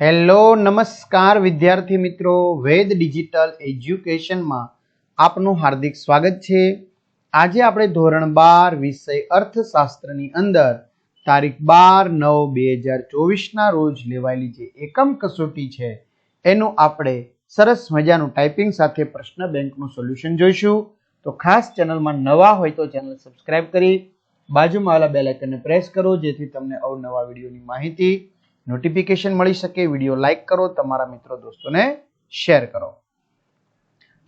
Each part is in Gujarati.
હેલો, નમસ્કાર વિદ્યાર્થી મિત્રો. વેદ ડિજિટલ એજ્યુકેશનમાં આપનું હાર્દિક સ્વાગત છે. આજે આપણે ધોરણ બાર વિષય અર્થશાસ્ત્રની અંદર તારીખ બાર નવ બે હજાર ચોવીસના રોજ લેવાયેલી જે એકમ કસોટી છે, એનું આપણે સરસ મજાનું ટાઈપિંગ સાથે પ્રશ્ન બેંકનું સોલ્યુશન જોઈશું. તો ખાસ ચેનલમાં નવા હોય તો ચેનલ સબસ્ક્રાઈબ કરી બાજુમાં આવેલા બેલ પ્રેસ કરો, જેથી તમને અવનવા વિડીયોની માહિતી નોટિફિકેશન મળી શકે વીડિયો લાઇક કરો, તમારા મિત્રો દોસ્તોને શેર કરો.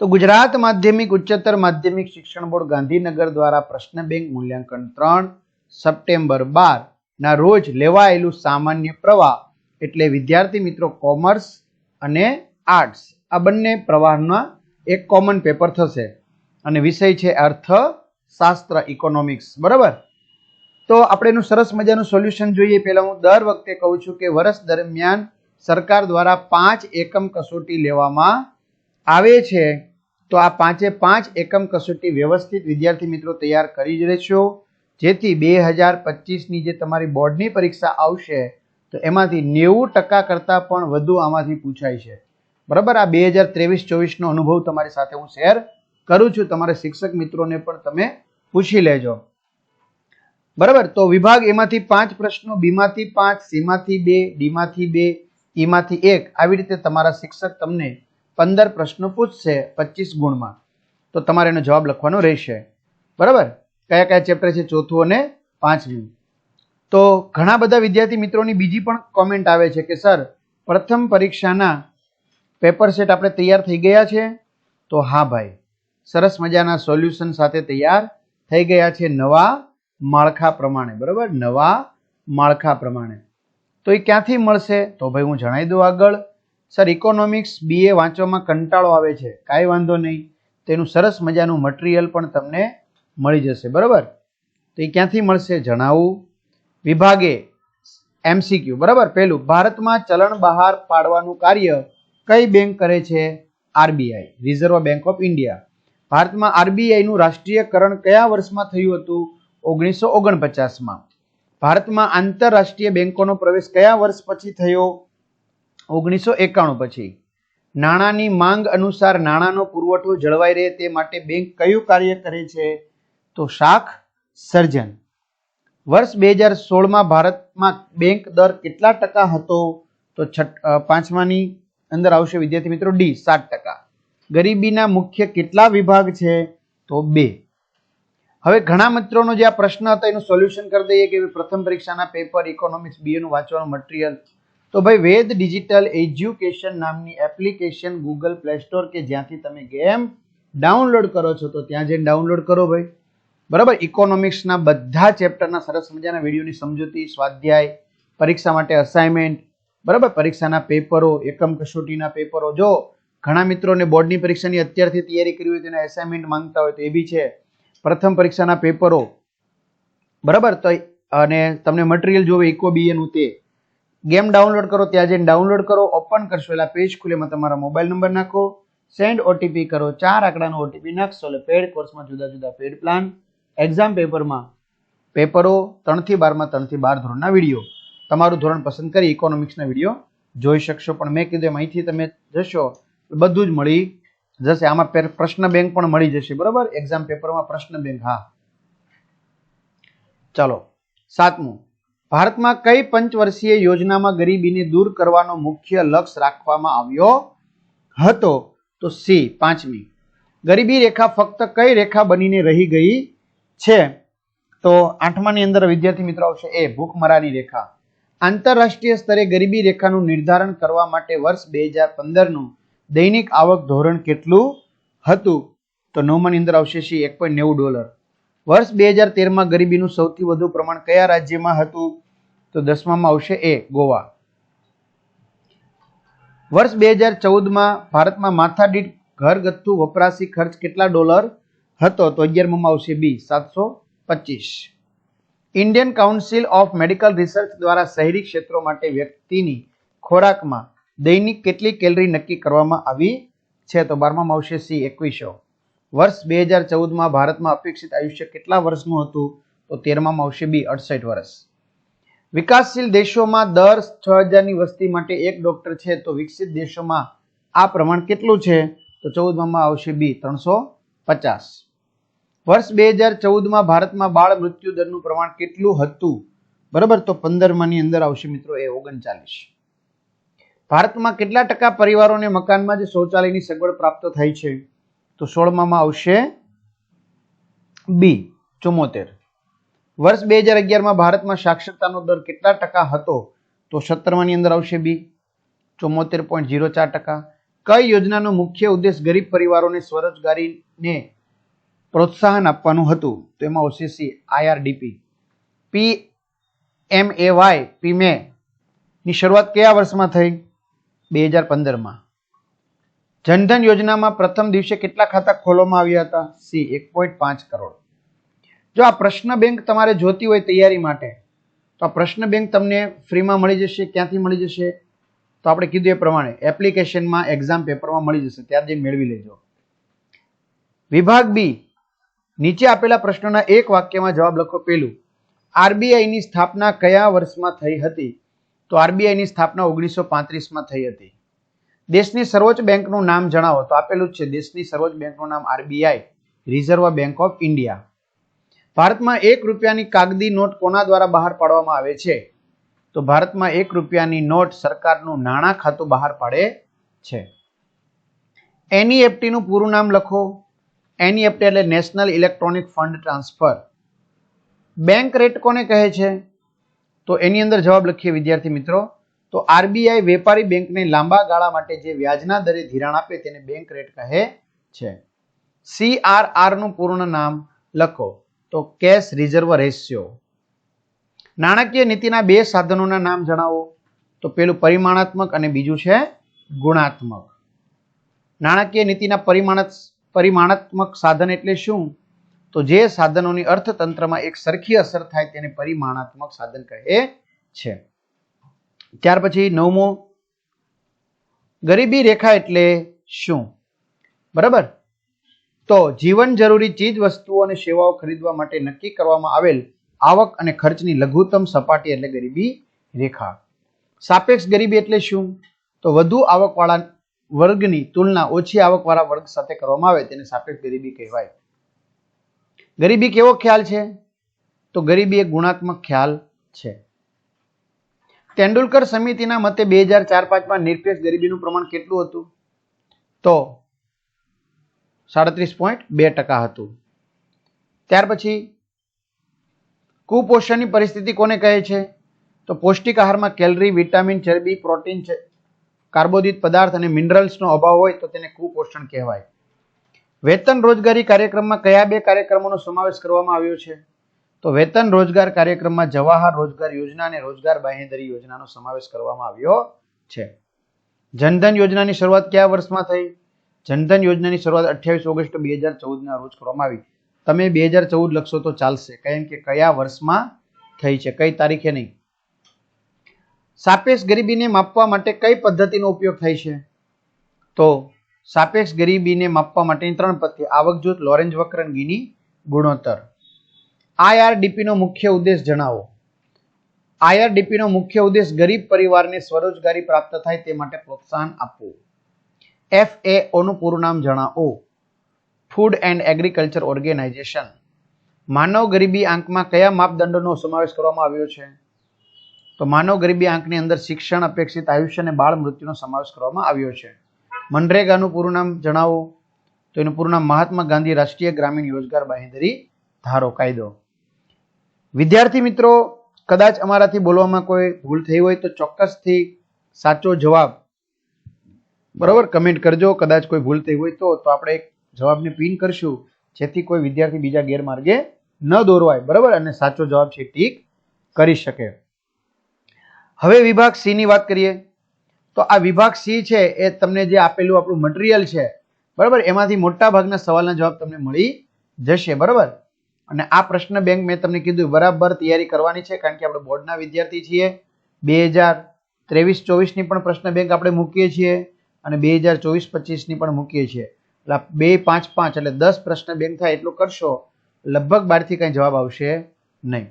તો ગુજરાત માધ્યમિક ઉચ્ચતર માધ્યમિક શિક્ષણ બોર્ડ ગાંધીનગર દ્વારા પ્રશ્ન બેંક મૂલ્યાંકન ત્રણ સપ્ટેમ્બર બાર ના રોજ લેવાયેલું સામાન્ય પ્રવાહ એટલે વિદ્યાર્થી મિત્રો કોમર્સ અને આર્ટ્સ. આ બંને પ્રવાહના એક કોમન પેપર થશે. અને વિષય છે અર્થશાસ્ત્ર ઇકોનોમિક્સ બરાબર? તો આપણે એનું સરસ મજાનું સોલ્યુશન જોઈએ. પહેલાં હું દર વખતે કહું છું કે વર્ષ દરમિયાન સરકાર દ્વારા પાંચ એકમ કસોટી લેવામાં આવે છે. તો આ પાંચે પાંચ એકમ કસોટી વ્યવસ્થિત વિદ્યાર્થી મિત્રો તૈયાર કરી જ રહેશો. જેથી બે હજાર પચીસની જે તમારી બોર્ડની પરીક્ષા આવશે, તો એમાંથી નેવું ટકા કરતાં પણ વધુ આમાંથી પૂછાય છે. બરાબર? આ બે હજાર ત્રેવીસ ચોવીસનો અનુભવ તમારી સાથે હું શેર કરું છું. તમારા શિક્ષક મિત્રોને પણ તમે પૂછી લેજો. બરાબર? તો વિભાગ એમાંથી પાંચ પ્રશ્નો, બીમાંથી પાંચ, સીમાંથી બે, ડીમાંથી બે, ઈમાંથી એક. આવી રીતે તમારા શિક્ષક તમને પંદર પ્રશ્નો પૂછશે પચીસ ગુણમાં. તો તમારે એનો જવાબ લખવાનો રહેશે. બરાબર? કયા કયા ચેપ્ટર છે? ચોથું અને પાંચમું. તો ઘણા બધા વિદ્યાર્થી મિત્રોની બીજી પણ કોમેન્ટ આવે છે કે, સર, પ્રથમ પરીક્ષાના પેપર સેટ આપણે તૈયાર થઈ ગયા છે? તો હા ભાઈ. સરસ મજાના સોલ્યુશન સાથે તૈયાર થઈ ગયા છે નવા માળખા પ્રમાણે, બરાબર? નવા માળખા પ્રમાણે. તો એ ક્યાંથી મળશે? તો ભાઈ હું જણાવી દઉં આગળ. સર ઇકોનોમિક્સ બીએ વાંચવામાં કંટાળો આવે છે. કાંઈ વાંધો નહીં. તેનું સરસ મજાનું મટીરિયલ પણ તમને મળી જશે, બરાબર? તો એ ક્યાંથી મળશે? જણાવું. વિભાગે એમસીક્યુ બરાબર? પહેલું, ભારતમાં ચલણ બહાર પાડવાનું કાર્ય કઈ બેંક કરે છે? RBI reserve bank of India ભારતમાં આરબીઆઈનું રાષ્ટ્રીયકરણ કયા વર્ષમાં થયું હતું? ઓગણીસો ઓગણપચાસમાં ભારતમાં આંતરરાષ્ટ્રીય બેન્કોનો પ્રવેશ કયા વર્ષ પછી થયો? ઓગણીસો એકાણું પછી. નાણાંની માંગ અનુસાર નાણાંનો પુરવઠો જળવાઈ રહે તે માટે બેંક કયું કાર્ય કરે છે? તો શાખ, સર્જન. વર્ષ બે હજાર સોળમાં ભારતમાં બેંક દર કેટલા ટકા હતો? તો છઠ પાંચમાની અંદર આવશે વિદ્યાર્થી મિત્રો ડી, સાત ટકા. ગરીબીના મુખ્ય કેટલા વિભાગ છે? તો બે. હવે ઘણા મિત્રોનો જે આ પ્રશ્ન હતો, એનું સોલ્યુશન કરી દઈએ કે પ્રથમ પરીક્ષાના પેપર ઇકોનોમિક્સ બીએનું વાંચવાનું મટીરિયલ તો ભાઈ વેદ ડિજિટલ એજ્યુકેશન નામની એપ્લિકેશન ગૂગલ પ્લે સ્ટોર કે જ્યાંથી તમે ગેમ ડાઉનલોડ કરો છો, તો ત્યાં જઈને ડાઉનલોડ કરો ભાઈ. બરાબર? ઇકોનોમિક્સના બધા ચેપ્ટરના સરસ મજાના વિડીયોની સમજૂતી, સ્વાધ્યાય, પરીક્ષા માટે અસાઇનમેન્ટ બરાબર? પરીક્ષાના પેપરો એકમ કસોટીના પેપરો જો ઘણા મિત્રોને બોર્ડની પરીક્ષાની અત્યારથી તૈયારી કરવી હોય તેના એસાઇનમેન્ટ માંગતા હોય તો એ બી છે. પ્રથમ પરીક્ષાના પેપરો. બરાબર? તો અને તમને મટીરિયલ જોવે ઇકો બીએનું તે. ગેમ ડાઉનલોડ કરો, ત્યાં જઈને ડાઉનલોડ કરો, ઓપન કરશો, એટલે પેજ ખુલેમાં તમારા મોબાઈલ નંબર નાખો, સેન્ડ ઓટીપી કરો, ચાર આંકડાનો ઓટીપી નાખશો, એટલે પેડ કોર્સમાં જુદા જુદા પેડ પ્લાન, એક્ઝામ પેપરમાં પેપરો, ત્રણથી બારમાં, ત્રણથી બાર ધોરણના વીડિયો. તમારું ધોરણ પસંદ કરી ઇકોનોમિક્સના વીડિયો જોઈ શકશો, પણ મેં કીધું એમ અહીંથી તમે જશો, બધું જ મળી જશે. આમાં પ્રશ્ન બેંક પણ મળી જશે, બરાબર? એક્ઝામ પેપરમાં પ્રશ્ન બેંક, હા. ચાલો, સાતમું. ભારતમાં કઈ પંચવર્ષીય યોજનામાં ગરીબીને દૂર કરવાનો મુખ્ય લક્ષ્ય રાખવામાં આવ્યો હતો? તો સી પાંચમી. ગરીબી રેખા ફક્ત કઈ રેખા બનીને રહી ગઈ છે? તો આઠમાની અંદર વિદ્યાર્થી મિત્રો આવશે એ, ભૂખમરાની રેખા. આંતરરાષ્ટ્રીય સ્તરે ગરીબી રેખાનું નિર્ધારણ કરવા માટે વર્ષ બે હજાર પંદરનું દૈનિક આવક ધોરણ કેટલું હતું? તો નવમાની અંદર આવશે સી એક પોઈન્ટ નેવું ડોલર. વર્ષ બે હજાર તેરમાં ગરીબીનું સૌથી વધુ પ્રમાણ કયા રાજ્યમાં હતું? તો દસમામાં આવશે એ, ગોવા. વર્ષ બે હજાર ચૌદમાં ભારતમાં માથાદીઠ ઘરગથ્થુ વપરાશી ખર્ચ કેટલા ડોલર હતો? તો અગિયારમાં આવશે બી, સાતસો પચીસ. Indian council of medical research દ્વારા શહેરી ક્ષેત્રો માટે વ્યક્તિની ખોરાકમાં દૈનિક કેટલી કેલરી નક્કી કરવામાં આવી છે તો બારમામાં આવશે સી એકવીસો. વર્ષ બે હજાર ચૌદમાં ભારતમાં અપેક્ષિત આયુષ્ય કેટલા વર્ષનું હતું? તો તેરમામાં આવશે બી અડસઠ વર્ષ. વિકાસશીલ દેશોમાં દર છ હજારની વસ્તી માટે એક ડોક્ટર છે તો વિકસિત દેશોમાં આ પ્રમાણ કેટલું છે? તો ચૌદમાં આવશે બી ત્રણસો પચાસ. વર્ષ બે હજાર ચૌદમાં ભારતમાં બાળ મૃત્યુ દરનું પ્રમાણ કેટલું હતું? બરાબર, તો પંદરમાંની અંદર આવશે મિત્રો એ ઓગણચાલીસ. ભારતમાં કેટલા ટકા પરિવારોને મકાનમાં જ શૌચાલયની સગવડ પ્રાપ્ત થઈ છે? તો સોળમાં આવશે બી ચુમ્મોતેર. વર્ષ બે હજાર અગિયારમાં ભારતમાં સાક્ષરતાનો દર કેટલા ટકા હતો? તો સત્તરમાંની અંદર આવશે બી ચુમ્મોતેર પોઈન્ટ ઝીરો ચાર ટકા. કઈ યોજનાનો મુખ્ય ઉદ્દેશ ગરીબ પરિવારોને સ્વરોજગારીને પ્રોત્સાહન આપવાનું હતું? તો એમાં આવશે સી આઈઆરડીપી પી એમ એ વાય પીમે ની શરૂઆત કયા વર્ષમાં થઈ? બે હજાર પંદરમાં. જનધન યોજનામાં પ્રથમ દિવસે કેટલા ખાતા ખોલવામાં આવ્યા હતા? સી, એક પોઈન્ટ પાંચ કરોડ. જો આ પ્રશ્ન બેંક તમારે જોતી હોય તૈયારી માટે, તો આ પ્રશ્ન બેંક તમને ફ્રીમાં મળી જશે, ક્યાંથી મળી જશે? તો આપણે કીધું એ પ્રમાણે એપ્લિકેશનમાં, એક્ઝામ પેપરમાં મળી જશે, ત્યાં જઈને મેળવી લેજો. વિભાગ બી, નીચે આપેલા પ્રશ્નોના એક વાક્યમાં જવાબ લખો પેલું આરબીઆઈની સ્થાપના કયા વર્ષમાં થઈ હતી? તો આરબીઆઈની સ્થાપના ઓગણીસો પાંત્રીસમાં થઈ હતી. દેશની સર્વોચ્ચ બેંકનું નામ જણાવો. તો આપેલું જ છે, દેશની સર્વોચ્ચ બેંકનું નામ RBI reserve bank of India ભારતમાં એક રૂપિયાની કાગદી નોટ કોના દ્વારા બહાર પાડવામાં આવે છે? તો ભારતમાં એક રૂપિયાની નોટ સરકારનું નાણાં ખાતું બહાર પાડે છે. એનઈએફટીનું પૂરું નામ લખો. એનઈએફટી એટલે national electronic fund transfer bank rate કોને કહે છે? તો એની અંદર જવાબ લખીએ વિદ્યાર્થી મિત્રો. તો આરબીઆઈ વેપારી બેંકને લાંબા ગાળા માટે જે વ્યાજના દરે ધિરાણ આપે તેને બેંક રેટ કહે છે. સીઆરઆરનું પૂર્ણ નામ લખો. તો કેશ રિઝર્વ રેશિયો. નાણાકીય નીતિના બે સાધનોના નામ જણાવો. તો પેલું પરિમાણાત્મક અને બીજું છે ગુણાત્મક. નાણાકીય નીતિના પરિમાણ પરિમાણાત્મક સાધન એટલે શું? તો જે સાધનોની અર્થતંત્રમાં એક સરખી અસર થાય તેને પરિમાણાત્મક સાધન કહે છે. ત્યાર પછી નવમો, ગરીબી રેખા એટલે શું? બરાબર? તો જીવન જરૂરી ચીજ, વસ્તુઓ અને સેવાઓ ખરીદવા માટે નક્કી કરવામાં આવેલ આવક અને ખર્ચની લઘુત્તમ સપાટી એટલે ગરીબી રેખા. સાપેક્ષ ગરીબી એટલે શું? તો વધુ આવકવાળા વર્ગની તુલના ઓછી આવકવાળા વર્ગ સાથે કરવામાં આવે તેને સાપેક્ષ ગરીબી કહેવાય. ગરીબી કેવો ખ્યાલ છે? તો ગરીબી એક ગુણાત્મક ખ્યાલ છે. તેંડુલકર સમિતિના મતે બે હજાર ચાર પાંચમાં નિરપેક્ષ ગરીબીનું પ્રમાણ કેટલું હતું? તો સાડત્રીસ પોઈન્ટ બે ટકા હતું. ત્યાર પછી કુપોષણની પરિસ્થિતિ કોને કહે છે? તો પૌષ્ટિક આહારમાં કેલરી, વિટામિન, ચરબી, પ્રોટીન કાર્બોદિત પદાર્થ અને મિનરલ્સનો અભાવ હોય તો તેને કુપોષણ કહેવાય. વેતન રોજગારી કાર્યક્રમમાં કયા બે કાર્યક્રમોનો સમાવેશ કરવામાં આવ્યો છે? તો વેતન રોજગાર કાર્યક્રમમાં જવાહર રોજગાર યોજના અને રોજગાર બાહેંધરી યોજનાનો સમાવેશ કરવામાં આવ્યો છે. જનધન યોજનાની શરૂઆત કયા વર્ષમાં થઈ? જનધન યોજનાની શરૂઆત અઠ્યાવીસ ઓગસ્ટ બે હજાર ચૌદના રોજ કરવામાં આવી. તમે બે હજાર ચૌદ લખશો તો ચાલશે. કેમ કે કયા વર્ષમાં થઈ છે? કઈ તારીખે નહીં? સાપેક્ષ ગરીબીને માપવા માટે કઈ પદ્ધતિનો ઉપયોગ થાય છે? તો સાપેક્ષ ગરીબીને માપવા માટેની ત્રણ પદ્ધતિ. આવક જૂથ, લોરેન્જ વક્ર ગીની ગુણોત્તર. આઈઆરડીપીનો મુખ્ય ઉદ્દેશ જણાવો. આઈઆરડીપીનો મુખ્ય ઉદ્દેશ ગરીબ પરિવારને સ્વરોજગારી પ્રાપ્ત થાય તે માટે પ્રોત્સાહન આપવું. એફએઓ નું પૂરું નામ જણાવો. Food and agriculture organisation. માનવ ગરીબી આંકમાં કયા માપદંડોનો સમાવેશ કરવામાં આવ્યો છે? તો માનવ ગરીબી આંકની અંદર શિક્ષણ, અપેક્ષિત આયુષ્ય અને બાળ મૃત્યુનો સમાવેશ કરવામાં આવ્યો છે. મનરેગાનું પૂરું નામ જણાવો. તો એનું પૂરું નામ મહાત્મા ગાંધી રાષ્ટ્રીય ગ્રામીણ રોજગાર બાંહેધરી ધારો કાયદો. વિદ્યાર્થી મિત્રો, કદાચ અમારાથી બોલવામાં કોઈ ભૂલ થઈ હોય તો ચોક્કસથી સાચો જવાબ બરોબર કમેન્ટ કરજો. કદાચ કોઈ ભૂલ થઈ હોય તો તો આપણે એક જવાબને પિન કરશું. જેથી કોઈ વિદ્યાર્થી બીજા ગેરમાર્ગે ન દોરવાય. બરાબર? અને સાચો જવાબ છે ટીક કરી શકે. હવે વિભાગ સી ની વાત કરીએ. તો આ વિભાગ સી છે, એ તમને જે આપેલું આપણું મટીરિયલ છે, બરાબર? એમાંથી મોટા ભાગના સવાલના જવાબ તમને મળી જશે, બરાબર? અને આ પ્રશ્ન બેંક મેં તમને કીધું, બરાબર તૈયારી કરવાની છે, કારણ કે આપણે બોર્ડના વિદ્યાર્થી છીએ. બે હજાર ત્રેવીસ ચોવીસની પણ પ્રશ્ન બેંક આપણે મૂકીએ છીએ અને બે હજાર ચોવીસ પચીસની પણ મૂકીએ છીએ. એટલે બે પાંચ પાંચ એટલે દસ પ્રશ્ન બેંક થાય એટલું કરશો, લગભગ બારથી કાંઈ જવાબ આવશે નહીં.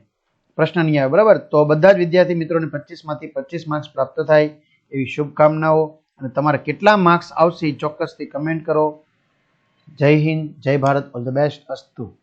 પ્રશ્ન નહીં આવે, બરાબર? તો બધા જ વિદ્યાર્થી મિત્રોને પચીસમાંથી પચીસ માર્ક્સ પ્રાપ્ત થાય. એવી શુભકામનાઓ અને તમારે કેટલા માર્ક્સ આવશે એ ચોક્કસથી કમેન્ટ કરો. જય હિન્દ, જય ભારત, ઓલ ધ બેસ્ટ, અસ્તુ.